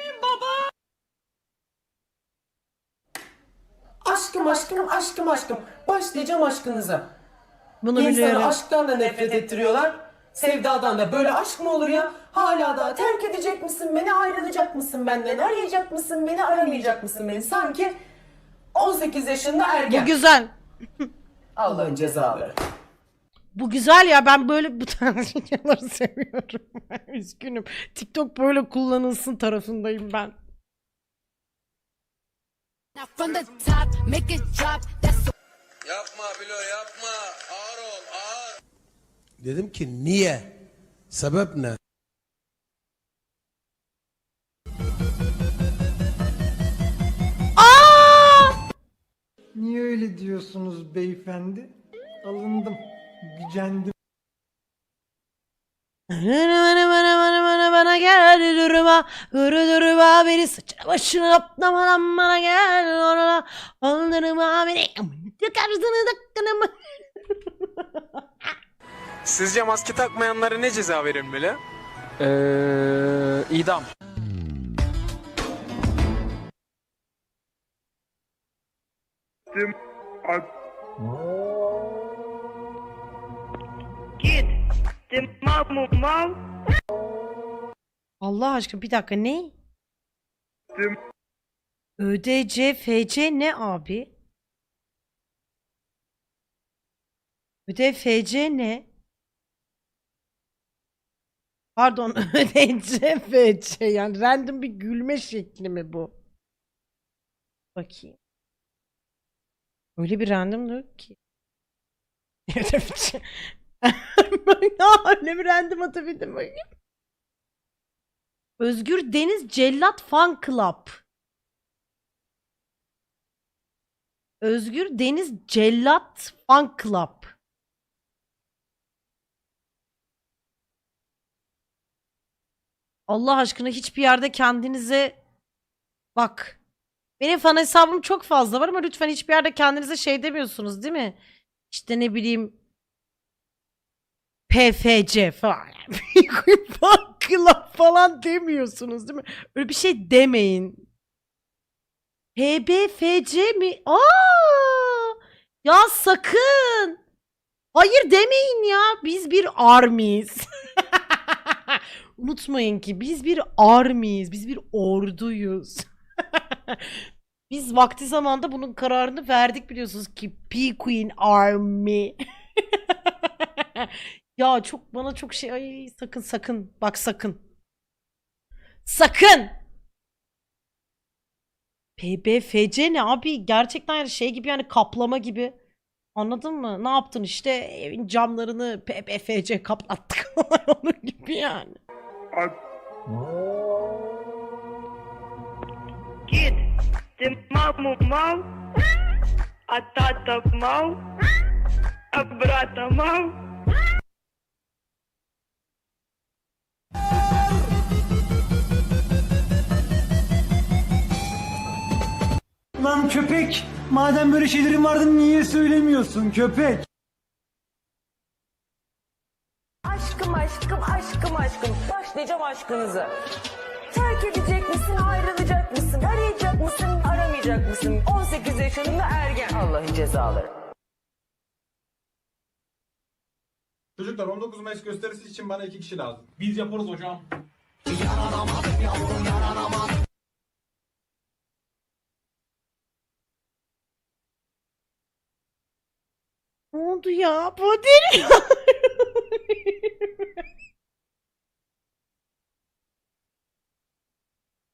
benim baba. Aşkım aşkım aşkım aşkım. Başlayacağım aşkınıza. Bunu İnsanı biliyorum. aşktan da nefret ettiriyorlar. Sevdadan da. Böyle aşk mı olur ya? Hala daha terk edecek misin beni? Ayrılacak mısın benden? Arayacak mısın beni? Aramayacak mısın beni? Sanki 18 yaşında ergen. Bu güzel. Allah'ın cezaları. Bu güzel ya ben böyle bu tarz videoları seviyorum. Üzgünüm. TikTok böyle kullanılsın tarafındayım ben. Yapma Bilo yapma. Ağır ol ağır. Dedim ki niye? Sebep ne? Niye öyle diyorsunuz beyefendi? Alındım, gücendim. Bana bana bana bana bana bana gel durma Hırı durma beni saçına başına atlama lan bana gel Orala aldırma beni Tıkarsını tıkkınımı Sizce maske takmayanlara ne ceza verilmeli? Ee, idam. Allah aşkına bir dakika ne? ÖDC FC ne abi? ÖDFC ne? Pardon ÖDC FC yani random bir gülme şekli mi bu? Bakayım. Öyle bir random yok ki. Öyle bir random atabildim bakayım. Özgür Deniz Cellat Fan Club. Özgür Deniz Cellat Fan Club. Allah aşkına hiçbir yerde kendinize bak. Benim fan hesabım çok fazla var ama lütfen hiçbir yerde kendinize şey demiyorsunuz değil mi? İşte ne bileyim PFC falan. Fan Club falan demiyorsunuz değil mi? Öyle bir şey demeyin. HBFC mi? Aa! Ya sakın. Hayır demeyin ya. Biz bir armiyiz. Unutmayın ki biz bir armiyiz. Biz bir orduyuz. biz vakti zamanda bunun kararını verdik biliyorsunuz ki P Queen Army. Ya çok bana çok şey ay sakın sakın bak sakın. Sakın. PBFC ne abi? Gerçekten yani şey gibi yani kaplama gibi. Anladın mı? Ne yaptın işte evin camlarını PBFC kaplattık. Onun gibi yani. Mal, a tata mal, a brata mal. Köpek! Madem böyle şeylerin vardı niye söylemiyorsun köpek? Aşkım aşkım aşkım aşkım başlayacağım aşkınıza. Terk edecek misin ayrılacak mısın arayacak mısın aramayacak mısın 18 yaşında ergen Allah'ın cezaları. Çocuklar 19 Mayıs gösterisi için bana iki kişi lazım. Biz yaparız hocam. Ne oldu ya? Bu değil.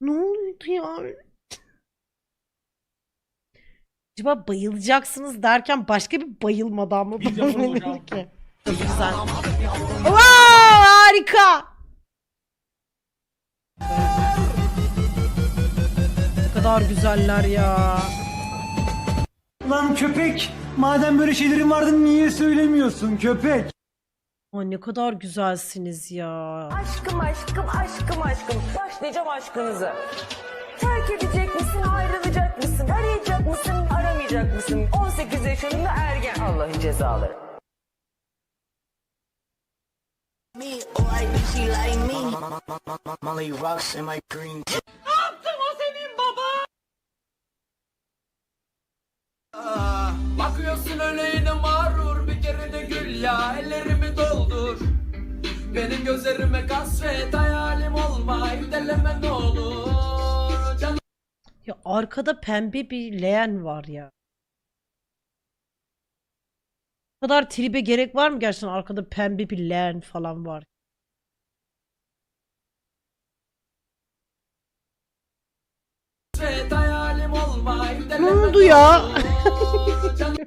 ne oldu ya? Acaba bayılacaksınız derken başka bir bayılmadan mı? Biz yaparız hocam. ki? Çok güzel. Wow, harika. Ne kadar güzeller ya. Lan köpek! Madem böyle şeylerin vardı niye söylemiyorsun köpek? Ay ne kadar güzelsiniz ya. Aşkım aşkım aşkım aşkım başlayacağım aşkınıza. Terk edecek misin ayrılacak mısın arayacak mısın aramayacak mısın 18 yaşında ergen Allah'ın cezaları. me, or I she like me. Molly rocks in my green. Bakıyorsun öyle yine mağrur bir kere de gül ya. Ellerimi doldur. Benim gözlerime kasvet hayalim olma deleme ne olur. Canım Ya arkada pembe bir leğen var ya. Bu kadar tribe gerek var mı gerçekten? Arkada pembe bir leğen falan var. Ne oldu ya?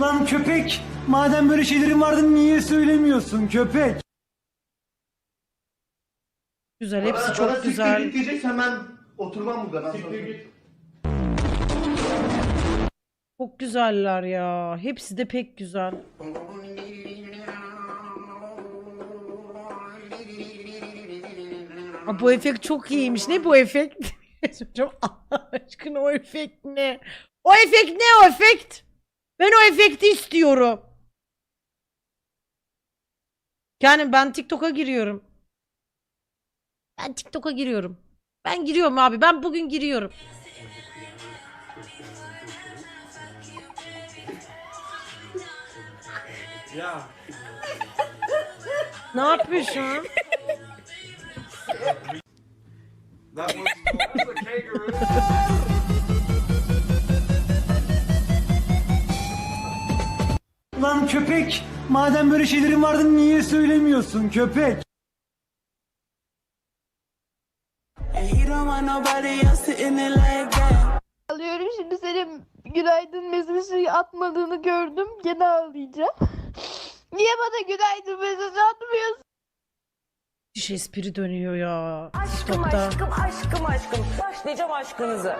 Lan köpek! Madem böyle şeylerin vardı niye söylemiyorsun köpek? Güzel hepsi çok güzel. diyecekse hemen oturmam burada. Çok güzeller ya. Hepsi de pek güzel. Aa, bu efekt çok iyiymiş. Ne bu efekt? Hocam Allah aşkına o efekt ne? O efekt ne o efekt? Ben o efekti istiyorum. Yani ben TikTok'a giriyorum. Ben TikTok'a giriyorum. Ben giriyorum abi. Ben bugün giriyorum. Ya. Ne yapıyorsun? Lan köpek! Madem böyle şeylerin vardı niye söylemiyorsun köpek? Alıyorum şimdi senin günaydın mesajı atmadığını gördüm. Gene ağlayacağım. Niye bana günaydın mesajı atmıyorsun? Müthiş espri dönüyor ya. Aşkım TikTok'ta. aşkım aşkım aşkım. Başlayacağım aşkınızı.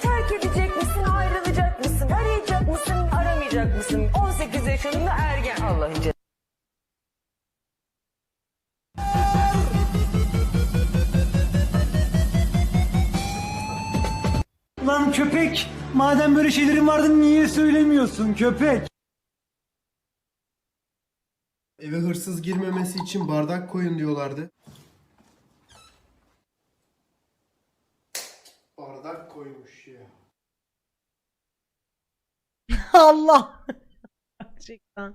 Terk edecek misin ayrılacak mısın? Arayacak mısın aramayacak mısın? 18 yaşında ergen. Allah'ın cezası. Lan köpek! Madem böyle şeylerin vardı niye söylemiyorsun köpek? Eve hırsız girmemesi için bardak koyun diyorlardı. Bardak koymuş ya. Allah. Gerçekten.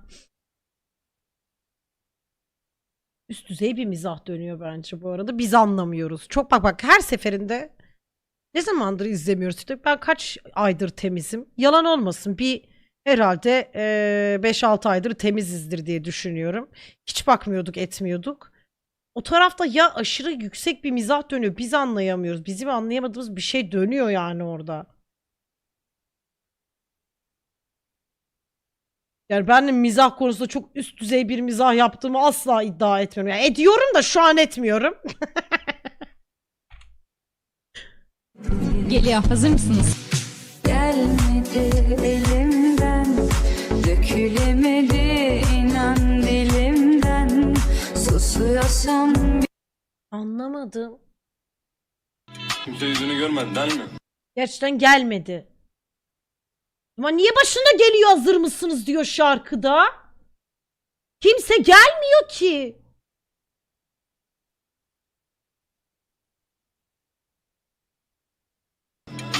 Üst düzey bir mizah dönüyor bence bu arada. Biz anlamıyoruz. Çok bak bak her seferinde ne zamandır izlemiyoruz işte. Ben kaç aydır temizim. Yalan olmasın bir herhalde eee 5-6 aydır temizizdir diye düşünüyorum. Hiç bakmıyorduk etmiyorduk. O tarafta ya aşırı yüksek bir mizah dönüyor. Biz anlayamıyoruz. Bizim anlayamadığımız bir şey dönüyor yani orada. Yani ben de mizah konusunda çok üst düzey bir mizah yaptığımı asla iddia etmiyorum. Yani ediyorum da şu an etmiyorum. Geliyor. Hazır mısınız? Gelmedi elimden Dökülemedi inan dilimden Susuyorsam Anlamadım. Kimse yüzünü görmedi değil mi? Gerçekten gelmedi. Ama niye başına geliyor hazır mısınız diyor şarkıda. Kimse gelmiyor ki.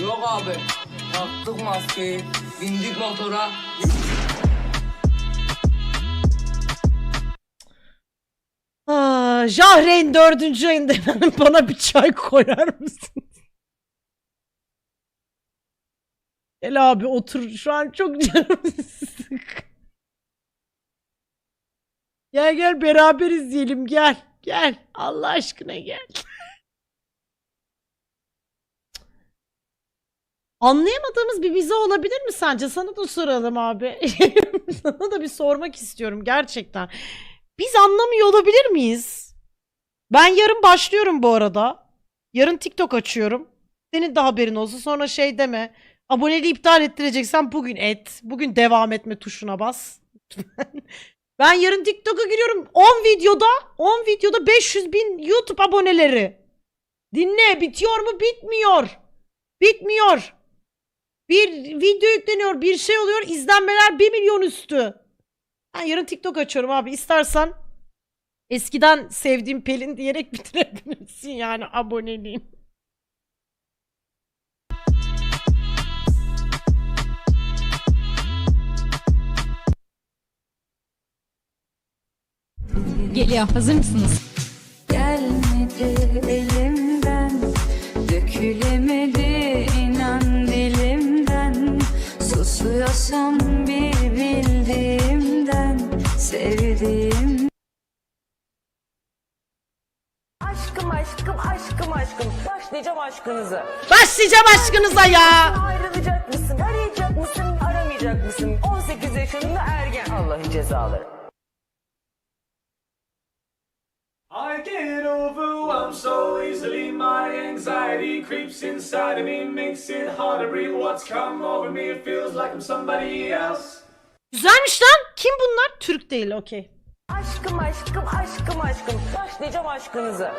Yok abi. Taktık maskeyi. Bindik motora. Aa, Jahreyn dördüncü ayında bana bir çay koyar mısın? Gel abi otur. Şu an çok canım sık. Gel gel beraber izleyelim gel. Gel. Allah aşkına gel. Anlayamadığımız bir vize olabilir mi sence? Sana da soralım abi. Sana da bir sormak istiyorum gerçekten. Biz anlamıyor olabilir miyiz? Ben yarın başlıyorum bu arada. Yarın TikTok açıyorum. Senin de haberin olsun. Sonra şey deme. Aboneliği iptal ettireceksen bugün et. Bugün devam etme tuşuna bas. ben yarın TikTok'a giriyorum. 10 videoda 10 videoda 500 bin YouTube aboneleri. Dinle bitiyor mu? Bitmiyor. Bitmiyor. Bir video yükleniyor, bir şey oluyor. izlenmeler 1 milyon üstü. Ben yarın TikTok açıyorum abi. İstersen Eskiden sevdiğim Pelin diyerek bitirebilirsin yani aboneliğim. Geliyor. Hazır mısınız? Gelmedi elimden Dökülemedi inan dilimden Susuyorsam bir bildiğimden Sevdiğim Aşkım aşkım aşkım aşkım. Başlayacağım aşkınızı. Başlayacağım aşkınıza ya. Ayrılacak mısın? Arayacak mısın? Aramayacak mısın? 18 yaşında ergen. Allah'ın cezaları. I get overwhelmed so easily. My anxiety creeps inside of me, makes it hard to breathe. What's come over me? It feels like I'm somebody else. Güzelmiş lan. Kim bunlar? Türk değil okey. Aşkım aşkım aşkım aşkım. Başlayacağım aşkınızı.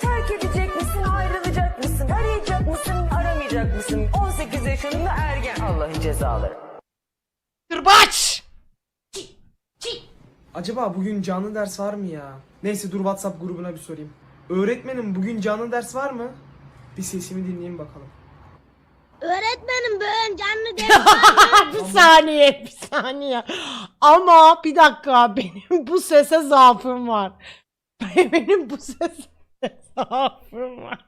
Terk edecek misin? Ayrılacak mısın? Arayacak mısın? Aramayacak mısın? 18 yaşında ergen. Allah'ın cezaları. Kırbaç. Acaba bugün canlı ders var mı ya? Neyse dur WhatsApp grubuna bir sorayım. Öğretmenim bugün canlı ders var mı? Bir sesimi dinleyin bakalım. Öğretmenim ben canlı bir saniye, bir saniye. Ama bir dakika benim bu sese zaafım var. Benim bu sese zaafım var.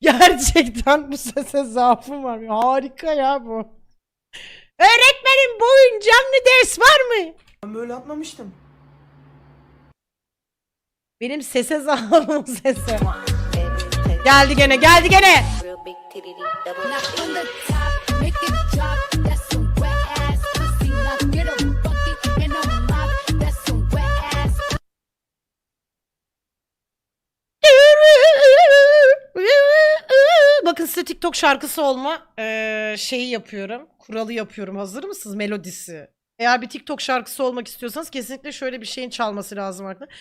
Gerçekten bu sese zaafım var. Harika ya bu. Öğretmenim bugün canlı ders var mı? Ben böyle atmamıştım. Benim sese zaafım sese. Geldi gene, geldi gene. Bakın size TikTok şarkısı olma eee, şeyi yapıyorum. Kuralı yapıyorum. Hazır mısınız? Melodisi. Eğer bir TikTok şarkısı olmak istiyorsanız kesinlikle şöyle bir şeyin çalması lazım arkadaşlar.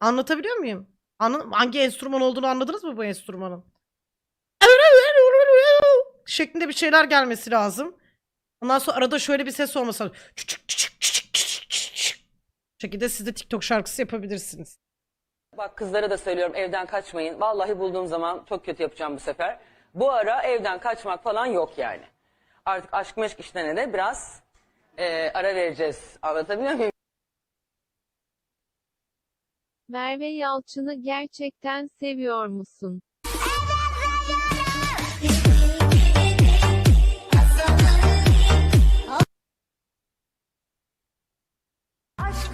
Anlatabiliyor muyum? Anladın, hangi enstrüman olduğunu anladınız mı bu enstrümanın? şeklinde bir şeyler gelmesi lazım. Ondan sonra arada şöyle bir ses olması lazım. şekilde siz de TikTok şarkısı yapabilirsiniz. Bak kızlara da söylüyorum evden kaçmayın. Vallahi bulduğum zaman çok kötü yapacağım bu sefer. Bu ara evden kaçmak falan yok yani. Artık aşk meşk işlerine de biraz eee, ara vereceğiz. Anlatabiliyor muyum? Merve Yalçın'ı gerçekten seviyor musun?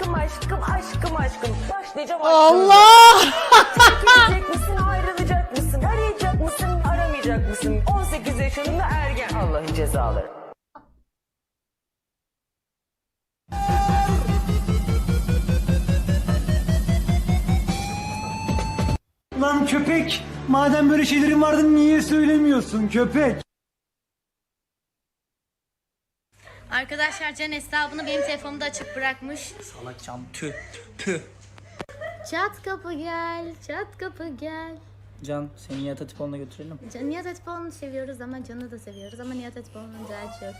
Aşkım aşkım aşkım aşkım. Başlayacağım aşkınızı. Allah! Terk edecek misin? Ayrılacak mısın? Arayacak mısın? Aramayacak mısın? 18 yaşında ergen. Allah'ın cezaları. Lan köpek! Madem böyle şeylerin vardı niye söylemiyorsun köpek? Arkadaşlar Can hesabını benim telefonumda açık bırakmış. Salakçam tüh tüh. Çat kapı gel, çat kapı gel. Can seni yata tiponla götürelim. Can, Nihat Atipoğlu'nu seviyoruz ama Can'ı da seviyoruz ama Nihat Atipoğlu'nun daha çok.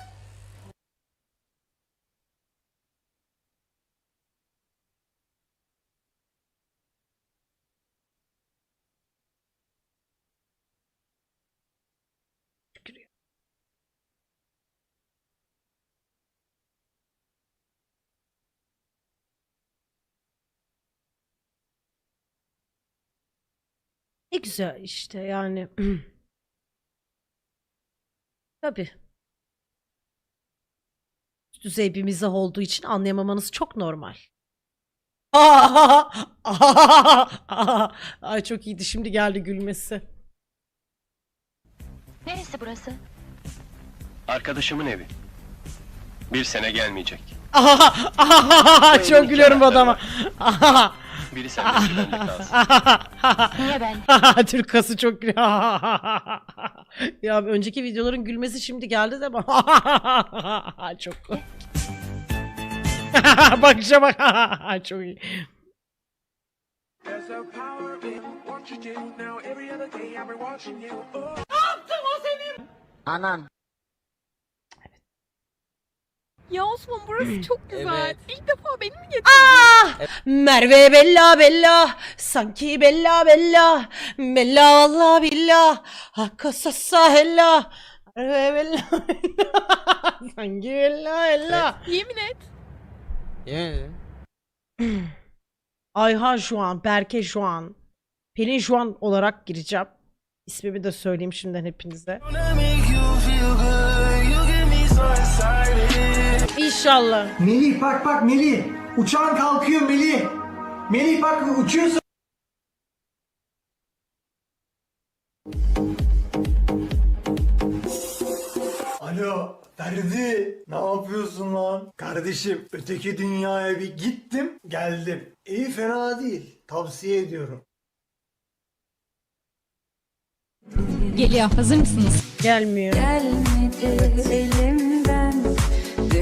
Ne güzel işte yani. Tabii. Üst düzey bir mizah olduğu için anlayamamanız çok normal. Ay çok iyiydi. Şimdi geldi gülmesi. Neresi burası? Arkadaşımın evi. Bir sene gelmeyecek. çok gülüyorum bu adama. Biri senden güvenlik kalsın. Niye ben? Türk kası çok gülüyor. ya önceki videoların gülmesi şimdi geldi de bak. çok Bakışa bak. çok iyi. Anan. Ya Osman burası çok güzel. İlk defa beni mi getirdin? Ah! Merve Bella Bella sanki Bella Bella Bella vallahi billah Hakka sassa hella Merve Bella Bella sanki Bella Bella Yemin et. Ayhan şu an, Berke şu an, Pelin şu an olarak gireceğim. İsmimi de söyleyeyim şimdiden hepinize. İnşallah. Melih bak bak Melih. Uçağın kalkıyor Melih. Melih bak uçuyorsun. Alo Ferdi ne yapıyorsun lan? Kardeşim öteki dünyaya bir gittim geldim. İyi fena değil tavsiye ediyorum. Geliyor. Hazır mısınız? Gelmiyor. elimden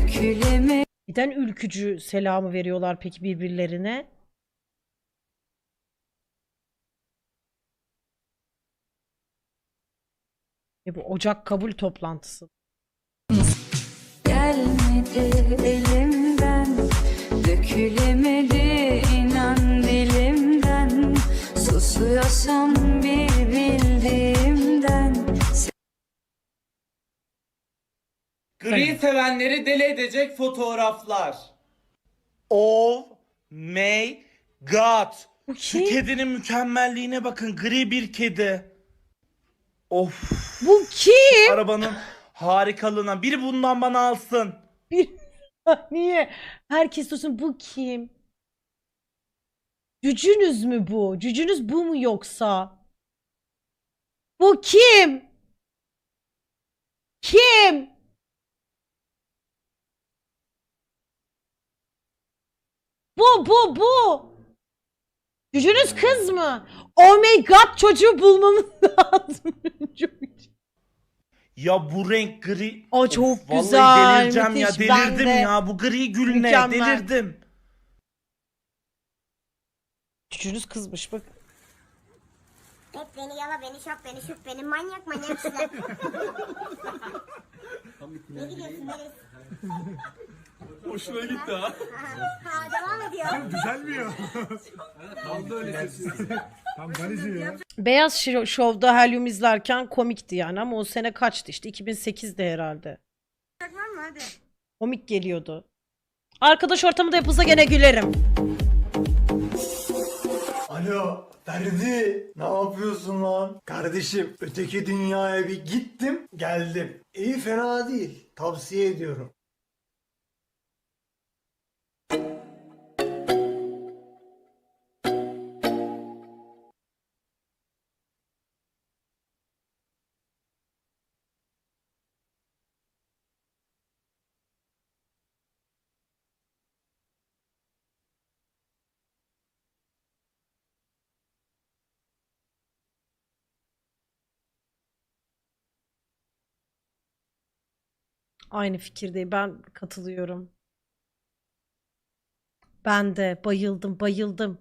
döküleme Neden ülkücü selamı veriyorlar peki birbirlerine? E bu Ocak kabul toplantısı. gelmedi elimden dökülemedi inan dilimden susuyorsam sevenleri deli edecek fotoğraflar. Oh my god. Bu Şu kim? kedinin mükemmelliğine bakın. Gri bir kedi. Of. Bu kim? Arabanın harikalığına. Biri bundan bana alsın. Bir niye? Herkes diyorsun bu kim? Cücünüz mü bu? Cücünüz bu mu yoksa? Bu kim? Kim? Bu bu bu. Cücünüz kız mı? Oh my god çocuğu bulmamız lazım. Ya bu renk gri. O çok Of, vallahi güzel, delireceğim ya. müthiş. Ben Delirdim de. ya. Bu gri gül ne? Mükemmel. Delirdim. Cücünüz kızmış bak. Hep beni yala beni şap beni şup beni manyak manyak işler. ne gidiyorsun Melis? Hoşuna gitti ha. Ha devam ediyor. Düzelmiyor. Kaldı öyle Tam Galici ya. Beyaz Şo- Şov'da Helyum izlerken komikti yani ama o sene kaçtı işte 2008'de herhalde. Komik geliyordu. Arkadaş ortamında yapılsa gene gülerim. Alo Ferdi ne yapıyorsun lan? Kardeşim öteki dünyaya bir gittim geldim. İyi fena değil tavsiye ediyorum. Aynı fikirdeyim. Ben katılıyorum. Ben de bayıldım, bayıldım.